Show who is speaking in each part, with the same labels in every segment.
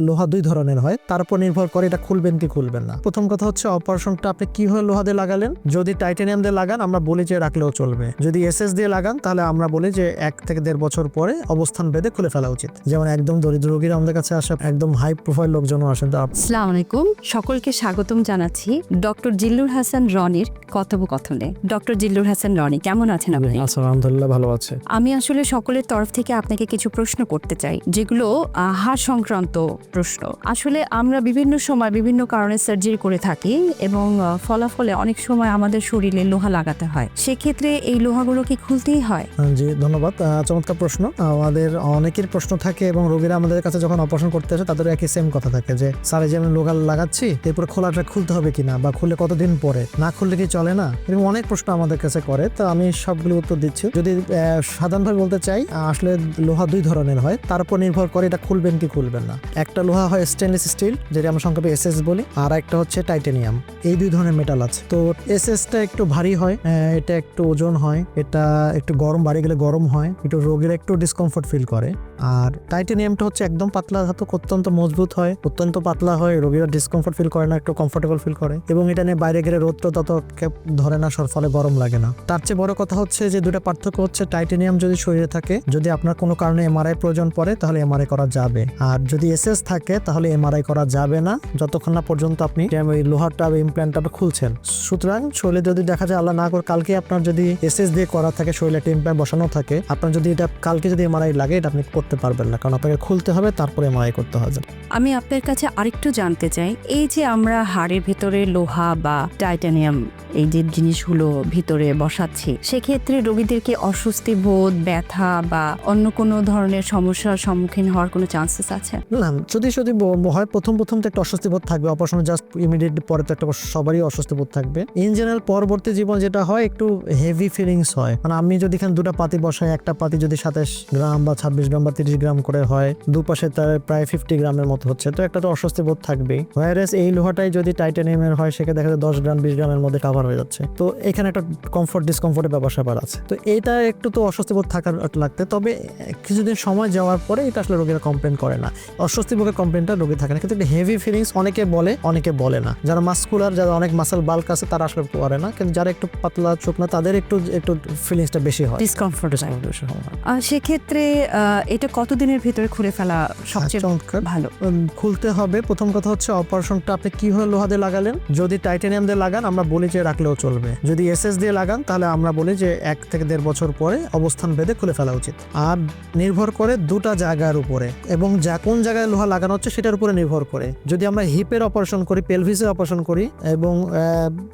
Speaker 1: লোহা দুই ধরনের হয়। তার উপর নির্ভর করে এটা খুলবেন কি খুলবেন না। প্রথম কথা হচ্ছে অপারেশনটা আপনি কীভাবে লোহা দিয়ে লাগালেন? যদি টাইটেনিয়াম দিয়ে লাগান আমরা বলি যে রাখলেও চলবে। যদি এসএস দিয়ে লাগান তাহলে আমরা বলি যে এক থেকে দেড় বছর পরে অবস্থান বেঁধে খুলে ফেলা উচিত। যেমন একদম দরিদ্র রোগীরা আমাদের কাছে আসা একদম হাই প্রোফাইল লোকজনও আসেন তো আপ-
Speaker 2: আসসালামু আলাইকুম। সকলকে স্বাগতম জানাচ্ছি ডক্টর জিল্লুর হাসান রনির কথোপকথনে। ডক্টর জিল্লুর হাসান রনি কেমন আছেন আপনি?
Speaker 1: আলহামদুলিল্লাহ ভালো আছে।
Speaker 2: আমি আসলে সকলের তরফ থেকে আপনাকে কিছু প্রশ্ন করতে চাই যেগুলো আহ, হাড় সংক্রান্ত প্রশ্ন। আসলে আমরা বিভিন্ন সময় বিভিন্ন কারণে সার্জারি করে থাকি এবং ফলাফলে অনেক সময় আমাদের শরীরে লোহা লাগাতে হয়। সেক্ষেত্রে এই লোহাগুলো কি খুলতেই হয়?
Speaker 1: জি, ধন্যবাদ। চমৎকার প্রশ্ন। আমাদের অনেকের প্রশ্ন থাকে এবং রোগীরা আমাদের কাছে যখন অপারেশন করতে আসে তাদের একই সেম কথা থাকে যে, স্যারে যে আমি লোকাল লাগাচ্ছি এরপরে খোলাটা খুলতে হবে কিনা বা খুলে কতদিন পরে? না খুললে কি চলে না? এরকম অনেক প্রশ্ন আমাদের কাছে করে। তো আমি সবগুলো উত্তর দিচ্ছি। যদি সাধারণভাবে বলতে চাই, আসলে লোহা দুই ধরনের হয়। তার উপর নির্ভর করে এটা খুলবেন কি খুলবেন না। একটা লোহা হয় স্টেনলেস স্টিল যেটা আমরা সংক্ষেপে এসএস বলি, আর একটা হচ্ছে টাইটেনিয়াম এই দুই ধরনের মেটাল আছে। তো এস এসএসটা একটু ভারী হয় এটা একটু ওজন হয়, এটা একটু গরম, বাড়ি গেলে গরম হয়, একটু রোগীরা একটু ডিসকমফোর্ট ফিল করে। আর টাইটেনিয়ামটা হচ্ছে একদম পাতলা, ধাতু অত্যন্ত মজবুত হয়, অত্যন্ত পাতলা হয়, রোগীরা ডিসকমফোর্ট ফিল করে না, একটু কমফোর্টেবল ফিল করে। এবং এটা নিয়ে বাইরে গেলে রোদ তো তত ধরে না, সর ফলে গরম লাগে না। তার চেয়ে বড় কথা হচ্ছে যে দুটা পার্থক্য হচ্ছে টাইটেনিয়াম যদি শরীরে থাকে, যদি আপনার কোনো কারণে এমআরআই প্রয়োজন পড়ে, তাহলে এমআরআই করা যাবে। আর যদি এসএস থাকে তাহলে এমআরআই করা যাবে না। যতক্ষণ না পর্যন্ত আপনি ওই লোহারটা বা ইমপ্ল্যান্টটা খুলছেন। সুতরাং শরীরে যদি দেখা যায় আল্লাহ না করে কালকে আপনার যদি এসএস দিয়ে করা থাকে শরীরে একটা ইমপ্ল্যান্ট বসানো থাকে আপনার যদি এটা কালকে যদি এমআরআই লাগে এটা আপনি করতে পারবেন না। কারণ আপনাকে খুলতে হবে তারপরে এমআরআই করতে হবে।
Speaker 2: আমি আপনার কাছে আরেকটু জানতে চাই এই যে আমরা হাড়ের ভেতরে লোহা বা টাইটানিয়াম এই যে জিনিসগুলো ভিতরে বসাচ্ছি সেক্ষেত্রে রোগীদেরকে অস্বস্তি বোধ ব্যথা বা অন্য কোনো ধরনের সমস্যার সম্মুখীন হওয়ার কোনো চান্সেস আছে?
Speaker 1: না যদি যদি হয় প্রথম প্রথম তো একটা অস্বস্তি বোধ থাকবে। অপারেশন জাস্ট ইমিডিয়েটলি পরে তো একটা সবারই অস্বস্তি বোধ থাকবে। ইন জেনারেল পরবর্তী জীবন যেটা হয়, একটু হেভি ফিলিংস হয়। মানে আমি যদি এখানে দুটো পাতি বসাই, একটা পাতি যদি সাতাশ গ্রাম বা ছাব্বিশ গ্রাম বা তিরিশ গ্রাম করে হয়, দুপাশে তার প্রায় ফিফটি গ্রামের মতো হচ্ছে, তো একটা তো অস্বস্তি বোধ থাকবেই। হোয়ারেস এই লোহাটাই যদি টাইটানিয়ামের হয় সেখানে দেখা যায় দশ গ্রাম, বিশ গ্রামের মধ্যে কাভার হয়ে যাচ্ছে। তো এখানে একটা কমফোর্ট ডিসকমফোর্টের ব্যাপার স্যাপার আছে। তো এটা একটু তো অস্বস্তি বোধ থাকার লাগতে, তবে কিছুদিন সময় যাওয়ার পরে এটা আসলে রোগীরা কমপ্লেন করে না। অস্বস্তি ভোগের কমপ্লেনটা রোগী থাকে না। কিন্তু হেভি ফিলিংস অনেকে বলে অনেকে বলে না। যারা মাস্কুলার যারা অনেক মাসেল বাল্ক আছে তারা আসলে করে না। কিন্তু যারা একটু পাতলা শুকনা তাদের একটু একটু ফিলিংসটা বেশি হয়।
Speaker 2: ডিসকমফোর্ট
Speaker 1: হয়।
Speaker 2: সেক্ষেত্রে এটা কতদিনের ভিতরে খুলে ফেলা সবচেয়ে ভালো?
Speaker 1: খুলতে হবে। প্রথম কথা হচ্ছে অপারেশনটা আপনি কীভাবে লোহা দিয়ে লাগালেন? যদি টাইটেনিয়াম দিয়ে লাগান আমরা বলি যে রাখলেও চলবে। যদি এসএস দিয়ে লাগান তাহলে আমরা বলি যে এক থেকে দেড় বছর পরে অবস্থান ভেদে খুলে ফেলা উচিত। আর নির্ভর করে দুটা জায়গার উপরে। এবং যা কোন জায়গায় লোহা লাগানো হচ্ছে, সেটার উপরে নির্ভর করে। যদি আমরা হিপের অপারেশন করি, পেলভিসের অপারেশন করি, এবং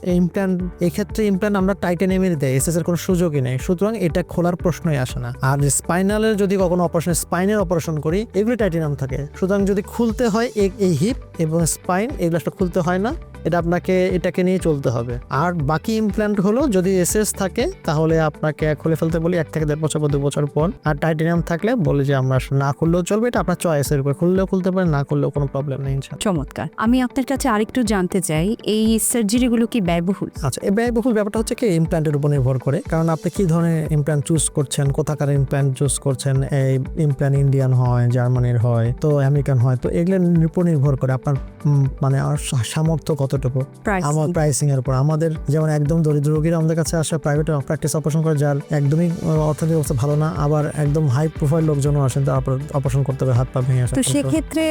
Speaker 1: ইমপ্ল্যান্ট এক্ষেত্রে ইমপ্ল্যান্ট আমরা টাইটেনিয়ামের দেয় এস এর কোনো সুযোগই নেই। সুতরাং এটা খোলার প্রশ্নই আসে না। আর স্পাইনালের যদি কখনো অপারেশন স্পাইনের অপারেশন করি, এগুলি টাইটেনিয়াম থাকে। সুতরাং যদি খুলতে হয় এই- হিপ এবং স্পাইন এগুলো খুলতে হয় না। এটা আপনাকে এটাকে নিয়ে চলতে হবে। আর বাকি ইমপ্ল্যান্ট হলো যদি এসএস থাকে তাহলে আপনাকে খুলে ফেলতে বলি এক থেকে দেড় বছর বা দু বছর পর। আর টাইটানিয়াম থাকলে বলি যে আমরা না খুললেও চলবে এটা আপনার চয়েসের উপর। খুললেও খুলতে পারেন না খুললেও কোনো প্রবলেম নেই
Speaker 2: চমৎকার। আমি আপনার কাছে আরেকটু জানতে চাই এই সার্জারিগুলো কি ব্যয়বহুল?
Speaker 1: আচ্ছা এই ব্যয়বহুল ব্যাপারটা হচ্ছে কি ইমপ্ল্যান্টের উপর নির্ভর করে। কারণ আপনি কি ধরনের ইমপ্ল্যান্ট চুজ করছেন কোথাকার ইমপ্ল্যান্ট চুজ করছেন এই ইমপ্ল্যান্ট ইন্ডিয়ান হয় জার্মানির হয় তো আমেরিকান হয় তো এগুলোর উপর নির্ভর করে আপনার মানে সামর্থ্য কতটুকু? আমার প্রাইসিং এর উপর। আমাদের যেমন একদম দরিদ্র রোগীরা আমাদের কাছে আসে প্রাইভেট প্র্যাকটিস অপারেশন করে যার একদমই অর্থনৈতিক অবস্থা ভালো না আবার একদম হাই প্রোফাইল লোকজনও আসেন তো অপারেশন করতে হবে হাত পা ভেঙে আসে
Speaker 2: তো সেক্ষেত্রে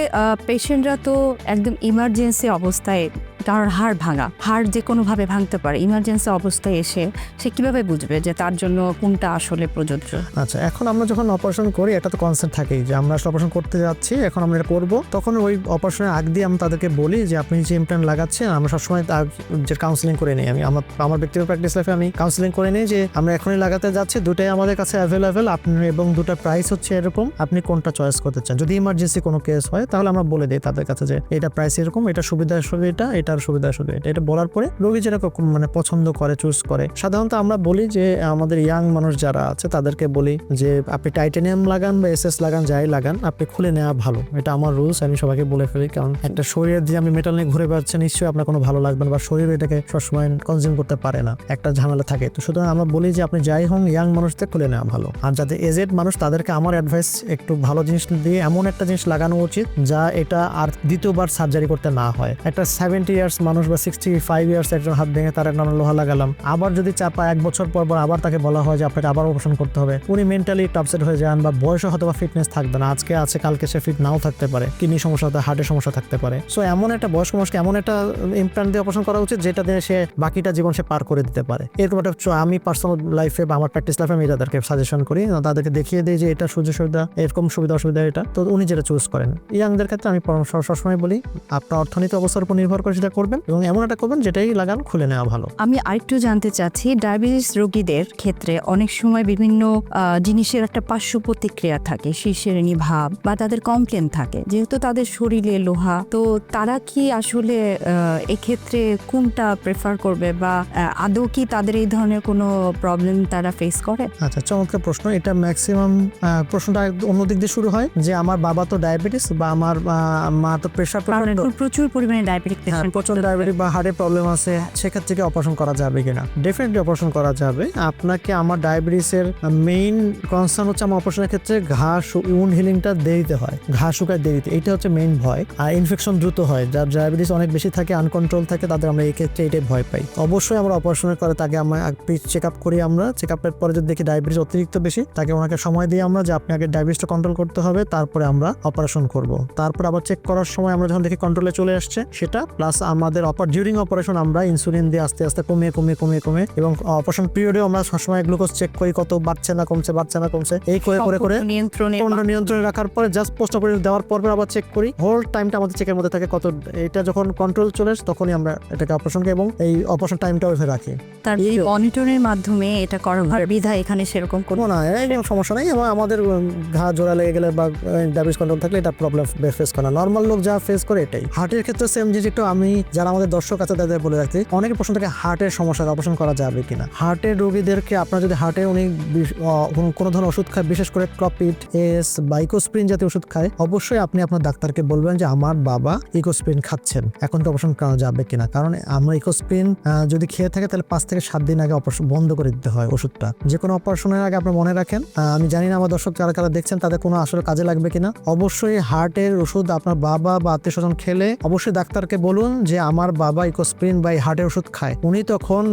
Speaker 2: পেশেন্টরা তো একদম ইমার্জেন্সি অবস্থায় তার হাড় ভাঙা হাড় যে কোনোভাবে ভাঙতে পারে ইমার্জেন্সি অবস্থায় এসে সে কীভাবে বুঝবে যে তার জন্য কোনটা আসলে প্রযোজ্য?
Speaker 1: আচ্ছা এখন আমরা যখন অপারেশন করি এটা তো কনসেপ্ট থাকেই যে আমরা অপারেশন করতে যাচ্ছি এখন আমরা এটা করব তখন ওই অপারেশনের আগ দিয়ে আমরা তাদেরকে বলি যে আপনি যে ইমপ্ল্যান্ট লাগাচ্ছেন আমরা সবসময় তার যে কাউন্সিলিং করে নিই, আমি আমার আমার ব্যক্তিগত প্র্যাকটিস লাইফে আমি কাউন্সিলিং করে নিই যে আমরা এখনই লাগাতে যাচ্ছি, দুটাই আমাদের কাছে অ্যাভেলেবেল আপনি এবং দুটার প্রাইস হচ্ছে এরকম, আপনি কোনটা চয়েস করতে চান। যদি ইমার্জেন্সি কোনো কেস হয়, তাহলে আমরা বলে দিই তাদের কাছে যে এটা প্রাইস এরকম, এটা সুবিধা সুবিধা এটার এটার সুবিধা শুধু এটা। এটা বলার পরে রোগী যেটা মানে পছন্দ করে চুজ করে, সাধারণত আমরা বলি যে আমাদের ইয়াং মানুষ যারা আছে, তাদেরকে বলি যে আপনি টাইটেনিয়াম লাগান বা এসএস লাগান, যাই লাগান, আপনি খুলে নেওয়া ভালো। এটা আমার রুলস আমি সবাইকে বলে ফেলি, কারণ একটা শরীরের দিয়ে আমি মেটাল নিয়ে ঘুরে বেড়াচ্ছে, নিশ্চয়ই আপনার কোনো ভালো লাগবে না বা শরীর এটাকে সবসময় কনজিউম করতে পারে না। একটা ঝামেলা থাকে। তো সুতরাং আমরা বলি যে আপনি যাই হন ইয়াং মানুষদের খুলে নেওয়া ভালো। আর যাদের এজেড মানুষ তাদেরকে আমার অ্যাডভাইস একটু ভালো জিনিস দিয়ে এমন একটা জিনিস লাগানো উচিত যা এটা আর দ্বিতীয়বার সার্জারি করতে না হয়। একটা সেভেন্টি ইয়ার্স মানুষ বা সিক্সটি ফাইভ ইয়ার্স একজন হাত ভেঙে তার একটা লোহা লাগালাম। আবার যদি চাপা এক বছর পর পর আবার তাকে বলা হয় যে আপনাকে আবার অপারেশন করতে হবে, উনি মেন্টালি টাপসেট হয়ে যান বা বয়সে হয়তো বা ফিটনেস থাকবে না। আজকে আছে, কালকে সে ফিট নাও থাকতে পারে। কিডনি সমস্যা হতে হার্টের সমস্যা থাকতে পারে। সো এমন একটা বয়স্ক মানুষকে এমন একটা ইমপ্লান্ট দিয়ে অপারেশন করা উচিত, যেটা দিয়ে সে বাকিটা জীবন সে পার করে দিতে পারে। এরকম একটা আমি পার্সোনাল লাইফে বা আমার প্র্যাকটিস লাইফে আমি তাদেরকে সাজেশন করি তাদেরকে দেখিয়ে দিই যে এটা সুযোগ সুবিধা, এরকম সুবিধা অসুবিধা এটা। তো উনি যেটা চুজ করেন। ইয়াংদের ক্ষেত্রে আমি পরামর্শ সবসময় বলি, আপনার অর্থনীতি অবস্থার উপর নির্ভর করে সেটা করবেন এবং এমন একটা করবেন যেটাই লাগান, খুলে নেওয়া ভালো।
Speaker 2: আমি আরেকটু জানতে চাচ্ছি ডায়াবেটিস রোগীদের ক্ষেত্রে অনেক সময় বিভিন্ন জিনিসের একটা পার্শ্ব প্রতিক্রিয়া থাকে শীর্ষেরণী ভাব বা তাদের কমপ্লেন থাকে। যেহেতু তাদের শরীরে লোহা, তো তারা কি আসলে এক্ষেত্রে কোনটা প্রেফার করবে বা আদৌ কি তাদের এই ধরনের কোনো প্রবলেম তারা ফেস করে?
Speaker 1: আচ্ছা চমৎকার প্রশ্ন। এটা ম্যাক্সিমাম প্রশ্নটা একদম অন্য দিক দিয়ে শুরু হয় যে আমার বাবা তো ডায়াবেটিস বা আমার মা তো প্রেশার
Speaker 2: প্রচুর পরিমাণে ডায়াবেটিক
Speaker 1: প্রচণ্ড ডায়াবেটিস বা হার্টের প্রবলেম আছে সেক্ষেত্রে কি অপারেশন করা যাবে কিনা? ডেফিনেটলি অপারেশন করা যাবে। আপনাকে আমার ডায়াবেটিসের মেইন কনসার্ন হচ্ছে আমার অপারেশনের ক্ষেত্রে ঘা উন হিলিংটা দেরিতে হয় ঘা শুকায় দেরিতে। এটা হচ্ছে মেইন ভয়। আর ইনফেকশন দ্রুত হয় যার ডায়াবেটিস অনেক বেশি থাকে আনকন্ট্রোল থাকে তাদের আমরা এই ক্ষেত্রে এটাই ভয় পাই। অবশ্যই আমরা অপারেশনের করে তাকে আমরা চেক আপ করি আমরা। চেক আপের পরে যদি দেখি ডায়াবেটিস অতিরিক্ত বেশি তাকে ওনাকে সময় দিই আমরা যে আপনি আগে ডায়াবেটিসটা কন্ট্রোল করতে হবে তারপরে আমরা অপারেশন করব। তারপর আবার চেক করার সময় আমরা যখন দেখি কন্ট্রোলে চলে আসছে সেটা প্লাস আমাদের অপার ডিউরিং অপারেশন আমরা ইনসুলিন দিয়ে আস্তে আস্তে কমিয়ে কমিয়ে কমিয়ে কমে এবং অপারেশন পিরিয়ডেও আমরা সবসময় গ্লুকোজ চেক করি কত বাড়ছে না কমছে বাড়ছে না কমছে। এই করে করে করে
Speaker 2: নিয়ন্ত্রণে
Speaker 1: নিয়ন্ত্রণে রাখার পরে জাস্ট পোস্ট অপারেশন দেওয়ার পর পর আবার চেক করি। হোল টাইমটা আমাদের চেকের মধ্যে থাকে কত এটা যখন কন্ট্রোল চলে আসে তখনই আমরা এটাকে অপারেশনকে এবং এই অপারেশন টাইমটা ওইভাবে রাখি।
Speaker 2: তার
Speaker 1: এই-
Speaker 2: মনিটরের মাধ্যমে এটা করার বিধা এখানে সেরকম কোনো
Speaker 1: না এই সমস্যা নেই। এবং আমাদের ঘা জোড়া লেগে গেলে বা ডায়াবেটিস কন্ট্রোল থাকলে এটা প্রবলেম ফেস করে না। নর্মাল লোক যা ফেস করে এটাই। হার্টের ক্ষেত্রে সেম জিনিস একটু আমি যারা আমাদের দর্শক আছে তাদের বলে রাখছি অনেক প্রশ্ন থাকে হার্টের সমস্যা অপারেশন করা যাবে কিনা? হার্টের রোগীদেরকে আপনার যদি হার্টে উনি কোনো- কোনো ধরনের ওষুধ খায় বিশেষ করে ক্রপিট এস বা ইকোস্প্রিন জাতীয় ওষুধ খায় অবশ্যই আপনি আপনার ডাক্তারকে বলবেন যে আমার বাবা ইকোস্প্রিন খাচ্ছেন। এখন তো অপারেশন করা যাবে কিনা? কারণ আমরা ইকোস্প্রিন যদি খেয়ে থাকে, তাহলে পাঁচ থেকে সাত দিন আগে অপারেশন বন্ধ করে দিতে হয় ওষুধটা। যে কোনো অপারেশনের আগে আপনি মনে রাখেন আমি জানি না আমার দর্শক যারা কারা দেখছেন, তাদের কোনো আসলে কাজে লাগবে কিনা। অবশ্যই হার্টের ওষুধ আপনার বাবা বা আত্মীয় স্বজন খেলে অবশ্যই ডাক্তারকে বলুন যে, আমার বাবা ইকোস্প্রিন বা এই হার্টের ওষুধ খায়। উনি তখন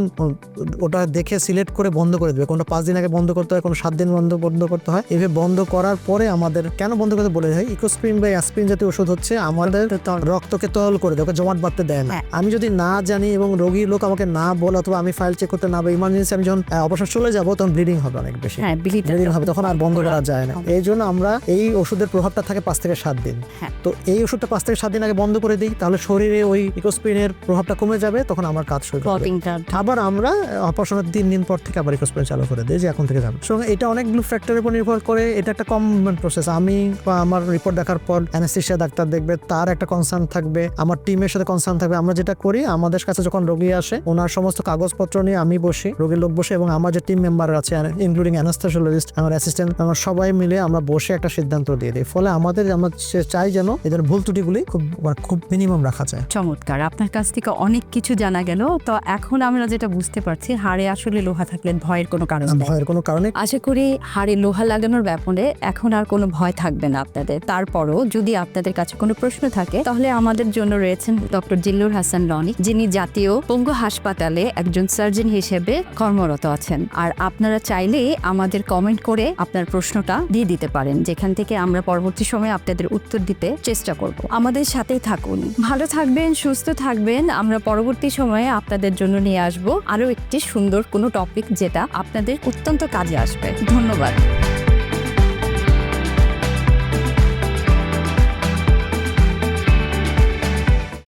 Speaker 1: ওটা দেখে সিলেক্ট করে বন্ধ করে দেবে। কোনটা পাঁচ দিন আগে বন্ধ করতে হয়, কোনো সাত দিন বন্ধ বন্ধ করতে হয়। এভাবে বন্ধ করার পরে আমাদের, কেন বন্ধ করতে বলে? হয় ইকোস্প্রিন বা অ্যাসপ্রিন জাতীয় ওষুধ হচ্ছে আমাদের রক্তকে তরল করে দেয় জমাট বাঁধতে দেয়। না
Speaker 2: হ্যাঁ।
Speaker 1: আমি যদি না জানি এবং রোগীর লোক আমাকে না বলে অথবা আমি ফাইল চেক করতে না বা ইমার্জেন্সি আমি যখন অবসর চলে যাব তখন ব্লিডিং হবে অনেক বেশি।
Speaker 2: হ্যাঁ
Speaker 1: ব্লিডিং হবে। তখন আর বন্ধ করা যায় না। এই জন্য আমরা এই ওষুধের প্রভাবটা থাকে পাঁচ থেকে সাত দিন।
Speaker 2: হ্যাঁ।
Speaker 1: তো এই ওষুধটা পাঁচ থেকে সাত দিন আগে বন্ধ করে দিই তাহলে শরীরে ওই ইকোস্প্রিনের প্রভাবটা কমে যাবে তখন আমার কাজ শুরু আবার আমরা অপারেশনের তিন দিন পর থেকে আবার ইকোস্প্রিন চালু করে দিই যে এখন থেকে যাবে। সো এটা অনেকগুলো ফ্যাক্টরের উপর নির্ভর করে এটা একটা কমন প্রসেস আমি বা আমার রিপোর্ট দেখার পর অ্যানাস্থেশিয়া ডাক্তার দেখবে তার একটা কনসার্ন থাকবে আমার টিমের সাথে কনসার্ন থাকবে আমরা যেটা করি আমাদের কাছে যখন রোগী আসে ওনার সমস্ত কাগজপত্র নিয়ে আমি বসি রোগীর লোক বসে এবং আমার যে টিম মেম্বার আছে ইনক্লুডিং অ্যানাস্থেশিওলজিস্ট আমার অ্যাসিস্ট্যান্ট আমরা সবাই মিলে আমরা বসে একটা সিদ্ধান্ত দিয়ে দিই। ফলে আমাদের আমরা চাই যেন এদের ভুল ত্রুটিগুলি খুব খুব মিনিমাম রাখা যায়।
Speaker 2: চমৎকার আপনার কাছ থেকে অনেক কিছু জানা গেল। তো এখন আমরা যেটা বুঝতে পারছি হাড়ে আসলে লোহা থাকলে ভয়ের কোনো কারণ
Speaker 1: ভয়ের কোনো কারণে
Speaker 2: আশা করি হাড়ে লোহা লাগানোর ব্যাপারে এখন আর কোনো ভয় থাকবে না আপনাদের। তারপরও যদি আপনাদের কাছে কোনো প্রশ্ন থাকে তাহলে আমাদের জন্য রয়েছেন ডক্টর জিল্লুর হাসান লনি যিনি জাতীয় পঙ্গু হাসপাতালে একজন সার্জন হিসেবে কর্মরত আছেন। আর আপনারা চাইলে আমাদের কমেন্ট করে আপনার প্রশ্নটা দিয়ে দিতে পারেন। যেখান থেকে আমরা পরবর্তী সময়ে আপনাদের উত্তর দিতে চেষ্টা করব। আমাদের সাথেই থাকুন। ভালো থাকবেন, সুস্থ থাকবেন। আমরা পরবর্তী সময়ে আপনাদের জন্য নিয়ে আসব আরও একটি সুন্দর কোনো টপিক যেটা আপনাদের অত্যন্ত কাজে আসবে। ধন্যবাদ।